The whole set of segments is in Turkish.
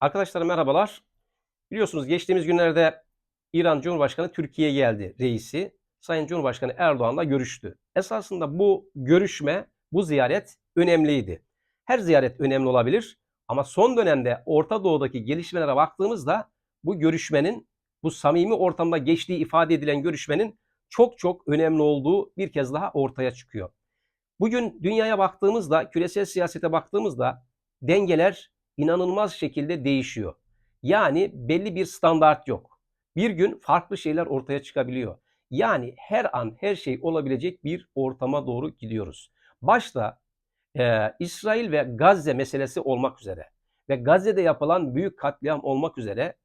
Arkadaşlar merhabalar. Biliyorsunuz geçtiğimiz günlerde İran Cumhurbaşkanı Türkiye'ye geldi reisi. Sayın Cumhurbaşkanı Erdoğan'la görüştü. Esasında bu görüşme, bu ziyaret önemliydi. Her ziyaret önemli olabilir ama son dönemde Orta Doğu'daki gelişmelere baktığımızda bu görüşmenin, bu samimi ortamda geçtiği ifade edilen görüşmenin çok çok önemli olduğu bir kez daha ortaya çıkıyor. Bugün dünyaya baktığımızda, küresel siyasete baktığımızda dengeler inanılmaz şekilde değişiyor. Yani belli bir standart yok. Bir gün farklı şeyler ortaya çıkabiliyor. Yani her an her şey olabilecek bir ortama doğru gidiyoruz. Başta e, İsrail ve Gazze meselesi olmak üzere ve Gazze'de yapılan büyük katliam olmak üzere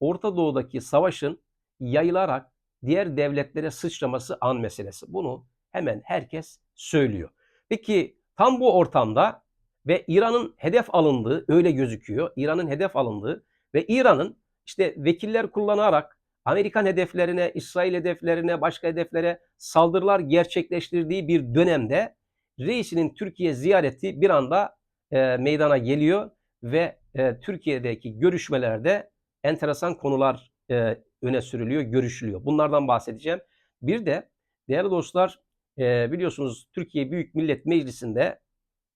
Orta Doğu'daki savaşın yayılarak diğer devletlere sıçraması an meselesi. Bunu hemen herkes söylüyor. Peki tam bu ortamda ve İran'ın hedef alındığı öyle gözüküyor. İran'ın hedef alındığı ve İran'ın işte vekiller kullanarak Amerikan hedeflerine, İsrail hedeflerine, başka hedeflere saldırılar gerçekleştirdiği bir dönemde reisinin Türkiye ziyareti bir anda e, meydana geliyor ve e, Türkiye'deki görüşmelerde enteresan konular e, öne sürülüyor, görüşülüyor. Bunlardan bahsedeceğim. Bir de değerli dostlar e, biliyorsunuz Türkiye Büyük Millet Meclisi'nde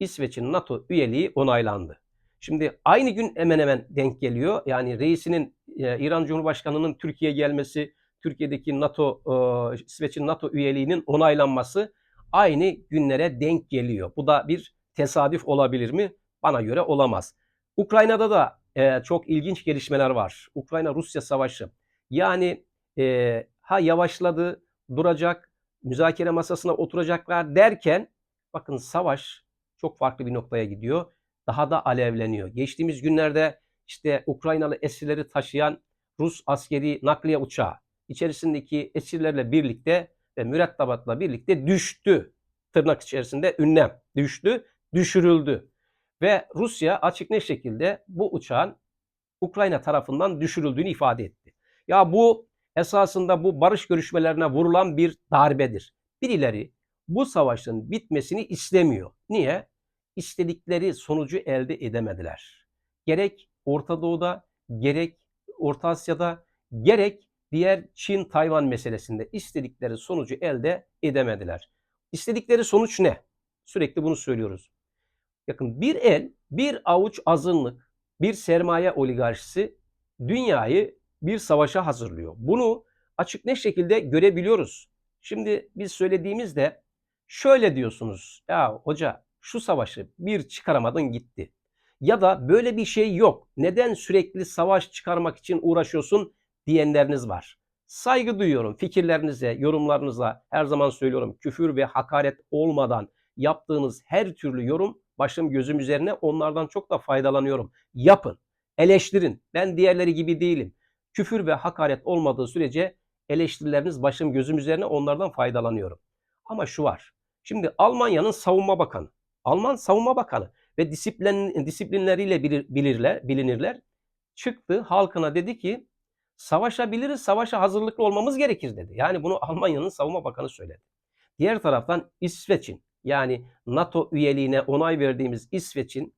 İsveç'in NATO üyeliği onaylandı. Şimdi aynı gün hemen hemen denk geliyor. Yani reisinin e, İran Cumhurbaşkanı'nın Türkiye'ye gelmesi, Türkiye'deki NATO, e, İsveç'in NATO üyeliğinin onaylanması aynı günlere denk geliyor. Bu da bir tesadüf olabilir mi? Bana göre olamaz. Ukrayna'da da e, çok ilginç gelişmeler var. Ukrayna-Rusya savaşı. Yani ha yavaşladı, duracak, müzakere masasına oturacaklar derken bakın savaş çok farklı bir noktaya gidiyor. Daha da alevleniyor. Geçtiğimiz günlerde işte Ukraynalı esirleri taşıyan Rus askeri nakliye uçağı içerisindeki esirlerle birlikte ve mürettebatla birlikte düştü. Tırnak içerisinde ünlem düştü, düşürüldü. Ve Rusya açık ne şekilde bu uçağın Ukrayna tarafından düşürüldüğünü ifade etti. Ya bu esasında bu barış görüşmelerine vurulan bir darbedir. Birileri bu savaşın bitmesini istemiyor. Niye? İstedikleri sonucu elde edemediler. Gerek Orta Doğu'da, gerek Orta Asya'da, gerek diğer Çin-Tayvan meselesinde istedikleri sonucu elde edemediler. İstedikleri sonuç ne? Sürekli bunu söylüyoruz. Yakın bir el, bir avuç azınlık, bir sermaye oligarşisi dünyayı bir savaşa hazırlıyor. Bunu açık ne şekilde görebiliyoruz. Şimdi biz söylediğimizde şöyle diyorsunuz. Ya hoca şu savaşı bir çıkaramadın gitti. Ya da böyle bir şey yok. Neden sürekli savaş çıkarmak için uğraşıyorsun diyenleriniz var. Saygı duyuyorum fikirlerinize, yorumlarınıza. Her zaman söylüyorum küfür ve hakaret olmadan yaptığınız her türlü yorum başım gözüm üzerine onlardan çok da faydalanıyorum. Yapın, eleştirin. Ben diğerleri gibi değilim. Küfür ve hakaret olmadığı sürece eleştirileriniz başım gözüm üzerine onlardan faydalanıyorum. Ama şu var. Şimdi Almanya'nın savunma bakanı, Alman savunma bakanı ve disiplin, disiplinleriyle bilir, bilirler, bilinirler. Çıktı halkına dedi ki savaşabiliriz, savaşa hazırlıklı olmamız gerekir dedi. Yani bunu Almanya'nın savunma bakanı söyledi. Diğer taraftan İsveç'in yani NATO üyeliğine onay verdiğimiz İsveç'in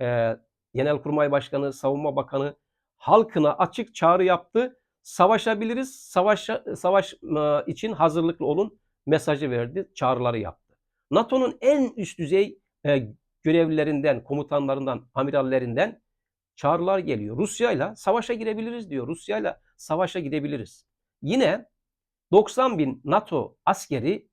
e, Genelkurmay Başkanı, Savunma Bakanı halkına açık çağrı yaptı. Savaşabiliriz, savaş, savaş e, için hazırlıklı olun mesajı verdi, çağrıları yaptı. NATO'nun en üst düzey e, görevlilerinden, komutanlarından, amirallerinden çağrılar geliyor. Rusya ile savaşa girebiliriz diyor. Rusya ile savaşa gidebiliriz. Yine 90 bin NATO askeri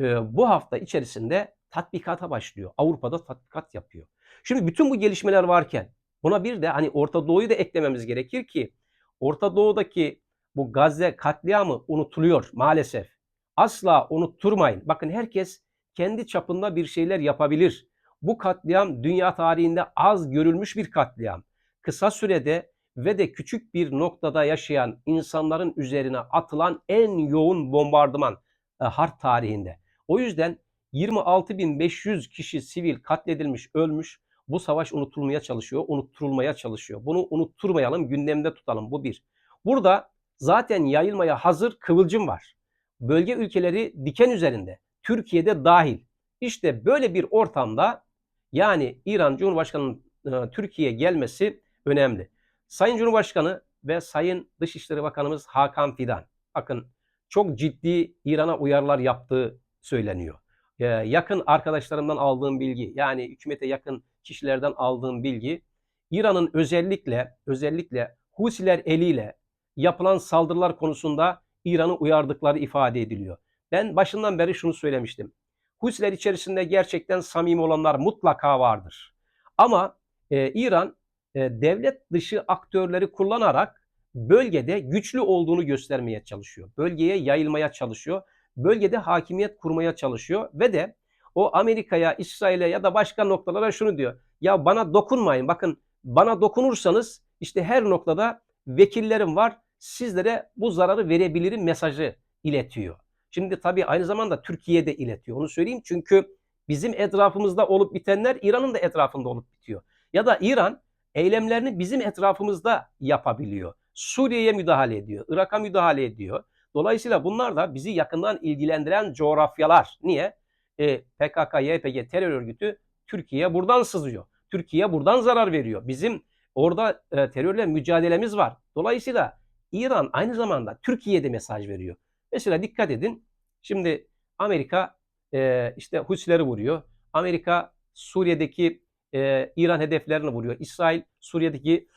e, bu hafta içerisinde tatbikata başlıyor. Avrupa'da tatbikat yapıyor. Şimdi bütün bu gelişmeler varken buna bir de hani Orta Doğu'yu da eklememiz gerekir ki Orta Doğu'daki bu Gazze katliamı unutuluyor maalesef. Asla unutturmayın. Bakın herkes kendi çapında bir şeyler yapabilir. Bu katliam dünya tarihinde az görülmüş bir katliam. Kısa sürede ve de küçük bir noktada yaşayan insanların üzerine atılan en yoğun bombardıman e, harp tarihinde. O yüzden 26.500 kişi sivil katledilmiş, ölmüş. Bu savaş unutulmaya çalışıyor, unutturulmaya çalışıyor. Bunu unutturmayalım, gündemde tutalım. Bu bir. Burada zaten yayılmaya hazır kıvılcım var. Bölge ülkeleri diken üzerinde. Türkiye'de dahil. İşte böyle bir ortamda yani İran Cumhurbaşkanı'nın e, Türkiye'ye gelmesi önemli. Sayın Cumhurbaşkanı ve Sayın Dışişleri Bakanımız Hakan Fidan bakın çok ciddi İran'a uyarılar yaptığı söyleniyor. Ee, yakın arkadaşlarımdan aldığım bilgi yani hükümete yakın kişilerden aldığım bilgi İran'ın özellikle özellikle Husiler eliyle yapılan saldırılar konusunda İran'ı uyardıkları ifade ediliyor. Ben başından beri şunu söylemiştim. Husiler içerisinde gerçekten samimi olanlar mutlaka vardır. Ama e, İran e, devlet dışı aktörleri kullanarak bölgede güçlü olduğunu göstermeye çalışıyor. Bölgeye yayılmaya çalışıyor. Bölgede hakimiyet kurmaya çalışıyor ve de o Amerika'ya, İsrail'e ya da başka noktalara şunu diyor. Ya bana dokunmayın. Bakın bana dokunursanız işte her noktada vekillerim var. Sizlere bu zararı verebilirim mesajı iletiyor. Şimdi tabii aynı zamanda Türkiye'de iletiyor. Onu söyleyeyim çünkü bizim etrafımızda olup bitenler İran'ın da etrafında olup bitiyor. Ya da İran eylemlerini bizim etrafımızda yapabiliyor. Suriye'ye müdahale ediyor, Irak'a müdahale ediyor. Dolayısıyla bunlar da bizi yakından ilgilendiren coğrafyalar. Niye? E, PKK, YPG terör örgütü Türkiye'ye buradan sızıyor. Türkiye buradan zarar veriyor. Bizim orada e, terörle mücadelemiz var. Dolayısıyla İran aynı zamanda Türkiye'de mesaj veriyor. Mesela dikkat edin. Şimdi Amerika e, işte Husileri vuruyor. Amerika Suriye'deki e, İran hedeflerini vuruyor. İsrail Suriye'deki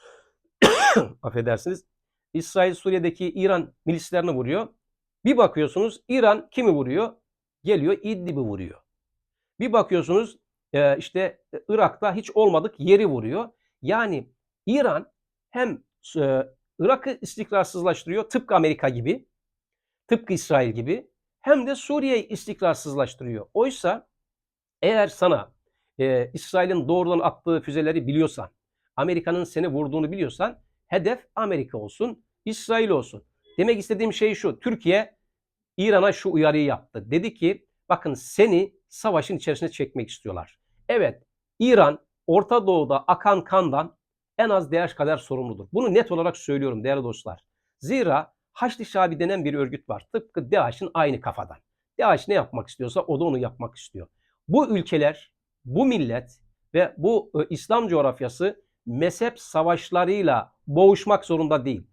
affedersiniz. İsrail Suriye'deki İran milislerini vuruyor. Bir bakıyorsunuz İran kimi vuruyor? Geliyor İdlib'i vuruyor. Bir bakıyorsunuz e, işte Irak'ta hiç olmadık yeri vuruyor. Yani İran hem e, Irak'ı istikrarsızlaştırıyor tıpkı Amerika gibi, tıpkı İsrail gibi hem de Suriye'yi istikrarsızlaştırıyor. Oysa eğer sana e, İsrail'in doğrudan attığı füzeleri biliyorsan, Amerika'nın seni vurduğunu biliyorsan hedef Amerika olsun, İsrail olsun. Demek istediğim şey şu. Türkiye İran'a şu uyarıyı yaptı. Dedi ki bakın seni savaşın içerisine çekmek istiyorlar. Evet İran Orta Doğu'da akan kandan en az DH kadar sorumludur. Bunu net olarak söylüyorum değerli dostlar. Zira Haçlı Şabi denen bir örgüt var. Tıpkı DAEŞ'in aynı kafadan. DAEŞ ne yapmak istiyorsa o da onu yapmak istiyor. Bu ülkeler, bu millet ve bu e, İslam coğrafyası mezhep savaşlarıyla boğuşmak zorunda değil.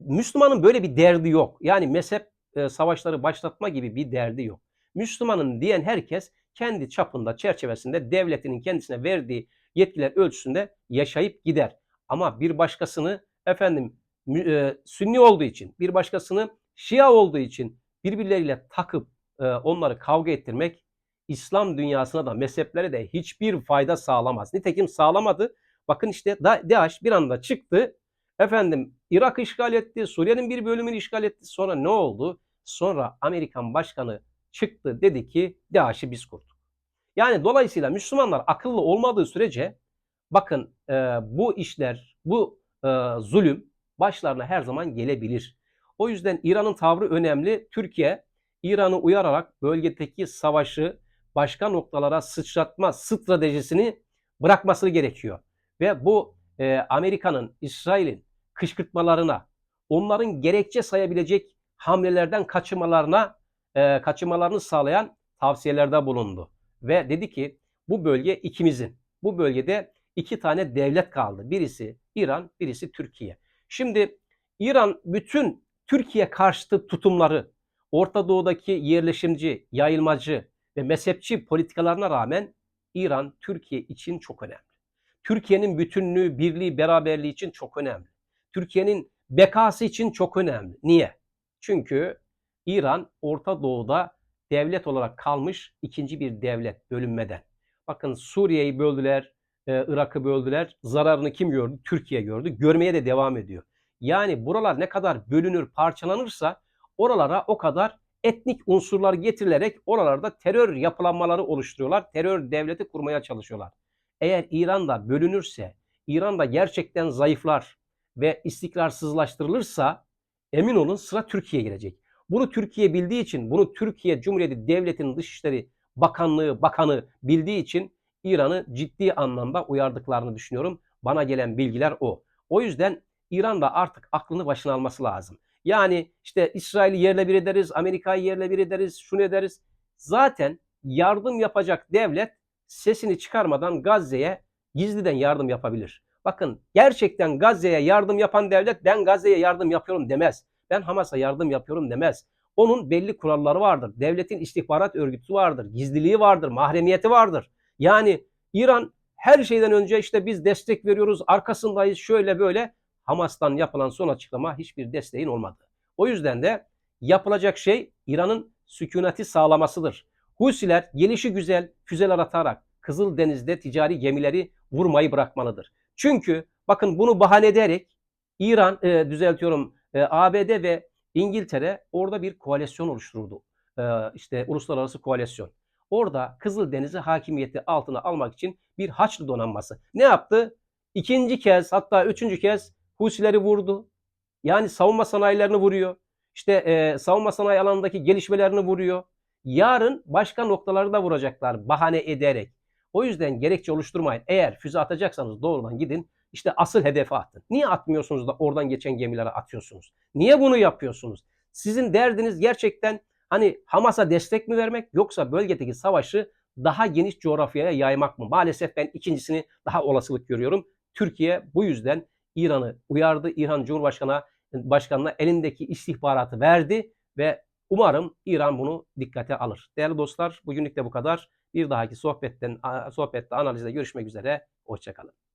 Müslümanın böyle bir derdi yok. Yani mezhep e, savaşları başlatma gibi bir derdi yok. Müslümanın diyen herkes kendi çapında, çerçevesinde devletinin kendisine verdiği yetkiler ölçüsünde yaşayıp gider. Ama bir başkasını efendim e, Sünni olduğu için, bir başkasını Şia olduğu için birbirleriyle takıp e, onları kavga ettirmek İslam dünyasına da mezheplere de hiçbir fayda sağlamaz. Nitekim sağlamadı. Bakın işte DAEŞ bir anda çıktı. Efendim Irak işgal etti, Suriye'nin bir bölümünü işgal etti. Sonra ne oldu? Sonra Amerikan başkanı çıktı dedi ki DAEŞ'i biz kurduk. Yani dolayısıyla Müslümanlar akıllı olmadığı sürece bakın e, bu işler, bu e, zulüm başlarına her zaman gelebilir. O yüzden İran'ın tavrı önemli. Türkiye İran'ı uyararak bölgedeki savaşı başka noktalara sıçratma stratejisini bırakması gerekiyor. Ve bu e, Amerika'nın, İsrail'in kışkırtmalarına, onların gerekçe sayabilecek hamlelerden kaçınmalarına, e, kaçınmalarını sağlayan tavsiyelerde bulundu. Ve dedi ki bu bölge ikimizin. Bu bölgede iki tane devlet kaldı. Birisi İran, birisi Türkiye. Şimdi İran bütün Türkiye karşıtı tutumları, Orta Doğu'daki yerleşimci, yayılmacı ve mezhepçi politikalarına rağmen İran Türkiye için çok önemli. Türkiye'nin bütünlüğü, birliği, beraberliği için çok önemli. Türkiye'nin bekası için çok önemli. Niye? Çünkü İran Orta Doğu'da devlet olarak kalmış ikinci bir devlet bölünmeden. Bakın Suriye'yi böldüler, e, Irak'ı böldüler. Zararını kim gördü? Türkiye gördü. Görmeye de devam ediyor. Yani buralar ne kadar bölünür, parçalanırsa oralara o kadar etnik unsurlar getirilerek oralarda terör yapılanmaları oluşturuyorlar. Terör devleti kurmaya çalışıyorlar. Eğer İran da bölünürse, İran da gerçekten zayıflar ve istikrarsızlaştırılırsa emin olun sıra Türkiye'ye gelecek. Bunu Türkiye bildiği için, bunu Türkiye Cumhuriyeti Devleti'nin Dışişleri Bakanlığı, Bakanı bildiği için İran'ı ciddi anlamda uyardıklarını düşünüyorum. Bana gelen bilgiler o. O yüzden İran da artık aklını başına alması lazım. Yani işte İsrail'i yerle bir ederiz, Amerika'yı yerle bir ederiz, şunu ederiz. Zaten yardım yapacak devlet sesini çıkarmadan Gazze'ye gizliden yardım yapabilir. bakın gerçekten Gazze'ye yardım yapan devlet ben Gazze'ye yardım yapıyorum demez. Ben Hamas'a yardım yapıyorum demez. Onun belli kuralları vardır. Devletin istihbarat örgütü vardır. Gizliliği vardır. Mahremiyeti vardır. Yani İran her şeyden önce işte biz destek veriyoruz, arkasındayız, şöyle böyle. Hamas'tan yapılan son açıklama hiçbir desteğin olmadı. O yüzden de yapılacak şey İran'ın sükuneti sağlamasıdır. Husiler gelişi güzel füzeler atarak Kızıldeniz'de ticari gemileri vurmayı bırakmalıdır. Çünkü bakın bunu bahane ederek İran, e, düzeltiyorum, e, ABD ve İngiltere orada bir koalisyon oluşturdu. E, işte uluslararası koalisyon. Orada Kızıldeniz'i hakimiyeti altına almak için bir Haçlı donanması. Ne yaptı? İkinci kez hatta üçüncü kez Husileri vurdu. Yani savunma sanayilerini vuruyor. İşte e, savunma sanayi alanındaki gelişmelerini vuruyor. Yarın başka noktaları da vuracaklar bahane ederek. O yüzden gerekçe oluşturmayın. Eğer füze atacaksanız doğrudan gidin. İşte asıl hedefe atın. Niye atmıyorsunuz da oradan geçen gemilere atıyorsunuz? Niye bunu yapıyorsunuz? Sizin derdiniz gerçekten hani Hamas'a destek mi vermek yoksa bölgedeki savaşı daha geniş coğrafyaya yaymak mı? Maalesef ben ikincisini daha olasılık görüyorum. Türkiye bu yüzden İran'ı uyardı. İran Cumhurbaşkanı başkanına elindeki istihbaratı verdi ve umarım İran bunu dikkate alır. Değerli dostlar bugünlük de bu kadar. Bir dahaki sohbetten sohbette analizde görüşmek üzere. Hoşçakalın.